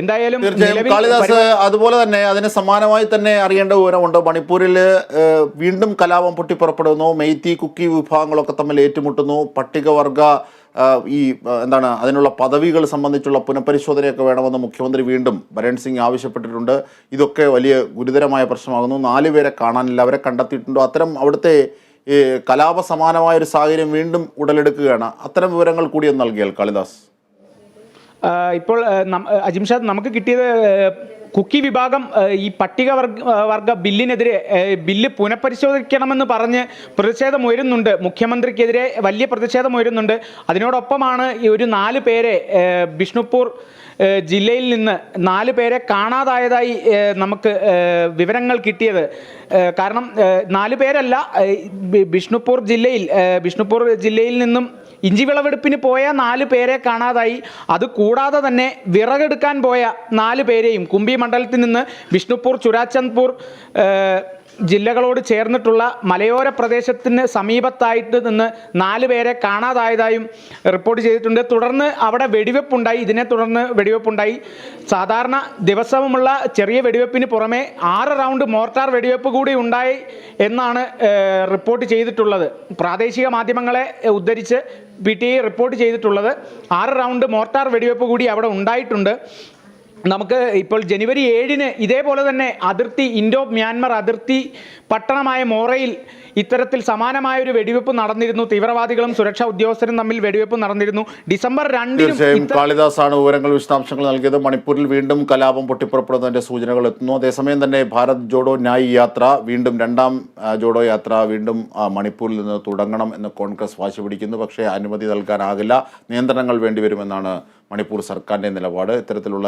എന്തായാലും തീർച്ചയായും കാളിദാസ് അതുപോലെ തന്നെ അതിന് സമാനമായി തന്നെ അറിയേണ്ട വിവരമുണ്ട്. മണിപ്പൂരിൽ വീണ്ടും കലാപം പൊട്ടിപ്പുറപ്പെടുന്നു. മെയ്ത്തി കുക്കി വിഭാഗങ്ങളൊക്കെ തമ്മിൽ ഏറ്റുമുട്ടുന്നു. പട്ടികവർഗ ഈ എന്താണ് അതിനുള്ള പദവികൾ സംബന്ധിച്ചുള്ള പുനഃപരിശോധനയൊക്കെ വേണമെന്ന് മുഖ്യമന്ത്രി വീണ്ടും ബരൺ സിംഗ് ആവശ്യപ്പെട്ടിട്ടുണ്ട്. ഇതൊക്കെ വലിയ ഗുരുതരമായ പ്രശ്നമാകുന്നു. നാല് പേരെ കാണാനില്ല. അവരെ കണ്ടെത്തിയിട്ടുണ്ടോ. അത്തരം അവിടുത്തെ ഈ കലാപ സമാനമായ ഒരു സാഹചര്യം വീണ്ടും ഉടലെടുക്കുകയാണ്. അത്തരം വിവരങ്ങൾ കൂടി ഒന്ന് നൽകിയാൽ കാളിദാസ്. ഇപ്പോൾ അജിംഷാദ് നമുക്ക് കിട്ടിയത് കുക്കി വിഭാഗം ഈ പട്ടിക വർഗ ബില്ലിനെതിരെ ബില്ല് പുനഃപരിശോധിക്കണമെന്ന് പറഞ്ഞ് പ്രതിഷേധം ഉയരുന്നുണ്ട് മുഖ്യമന്ത്രിക്കെതിരെ വലിയ പ്രതിഷേധം ഉയരുന്നുണ്ട് അതിനോടൊപ്പമാണ് ഒരു നാല് പേരെ ബിഷ്ണുപൂർ ജില്ലയിൽ നിന്ന് നാല് പേരെ കാണാതായതായി നമുക്ക് വിവരങ്ങൾ കിട്ടിയത്. കാരണം നാല് പേരല്ല ബിഷ്ണുപൂർ ജില്ലയിൽ ബിഷ്ണുപൂർ ജില്ലയിൽ നിന്നും ഇഞ്ചി വിളവെടുപ്പിന് പോയ നാല് പേരെ കാണാതായി. അത് കൂടാതെ തന്നെ വിറകെടുക്കാൻ പോയ നാല് പേരെയും കുമ്പി മണ്ഡലത്തിൽ നിന്ന് വിഷ്ണുപൂർ ചുരാചന്ദ്പൂർ ജില്ലകളോട് ചേർന്നിട്ടുള്ള മലയോര പ്രദേശത്തിന് സമീപത്തായിട്ട് നിന്ന് നാല് പേരെ കാണാതായതായും റിപ്പോർട്ട് ചെയ്തിട്ടുണ്ട്. തുടർന്ന് അവിടെ വെടിവെപ്പുണ്ടായി. ഇതിനെ തുടർന്ന് വെടിവെപ്പുണ്ടായി. സാധാരണ ദിവസവുമുള്ള ചെറിയ വെടിവെപ്പിന് പുറമെ ആറ് റൗണ്ട് മോർട്ടാർ വെടിവെപ്പ് കൂടി ഉണ്ടായി എന്നാണ് റിപ്പോർട്ട് ചെയ്തിട്ടുള്ളത്. പ്രാദേശിക മാധ്യമങ്ങളെ ഉദ്ധരിച്ച് പി റിപ്പോർട്ട് ചെയ്തിട്ടുള്ളത് ആറ് റൗണ്ട് മോർട്ടാർ വെടിവെപ്പ് കൂടി അവിടെ ഉണ്ടായിട്ടുണ്ട്. നമുക്ക് ഇപ്പോൾ ജനുവരി ഏഴിന് ഇതേപോലെ തന്നെ അതിർത്തി ഇൻഡോ മ്യാൻമർ അതിർത്തി പട്ടണമായ മോറയിൽ ഇത്തരത്തിൽ സമാനമായ ഒരു വെടിവെപ്പ് നടന്നിരുന്നു. തീവ്രവാദികളും സുരക്ഷാ ഉദ്യോഗസ്ഥരും തമ്മിൽ വെടിവെപ്പ് നടന്നിരുന്നു. ഡിസംബർ രണ്ടിനും കാളിദാസാണ് വിവരങ്ങൾ വിശദാംശങ്ങൾ നൽകിയത്. മണിപ്പൂരിൽ വീണ്ടും കലാപം പൊട്ടിപ്പുറപ്പെടുന്നതിന്റെ സൂചനകൾ എത്തുന്നു. അതേസമയം തന്നെ ഭാരത് ജോഡോ ന്യായ് യാത്ര വീണ്ടും രണ്ടാം ജോഡോ യാത്ര വീണ്ടും മണിപ്പൂരിൽ നിന്ന് തുടങ്ങണം എന്ന് കോൺഗ്രസ് വാശി പിടിക്കുന്നു പക്ഷേ അനുമതി നൽകാനാകില്ല. നിയന്ത്രണങ്ങൾ വേണ്ടിവരുമെന്നാണ് മണിപ്പൂർ സർക്കാരിന്റെ നിലപാട്. ഇത്തരത്തിലുള്ള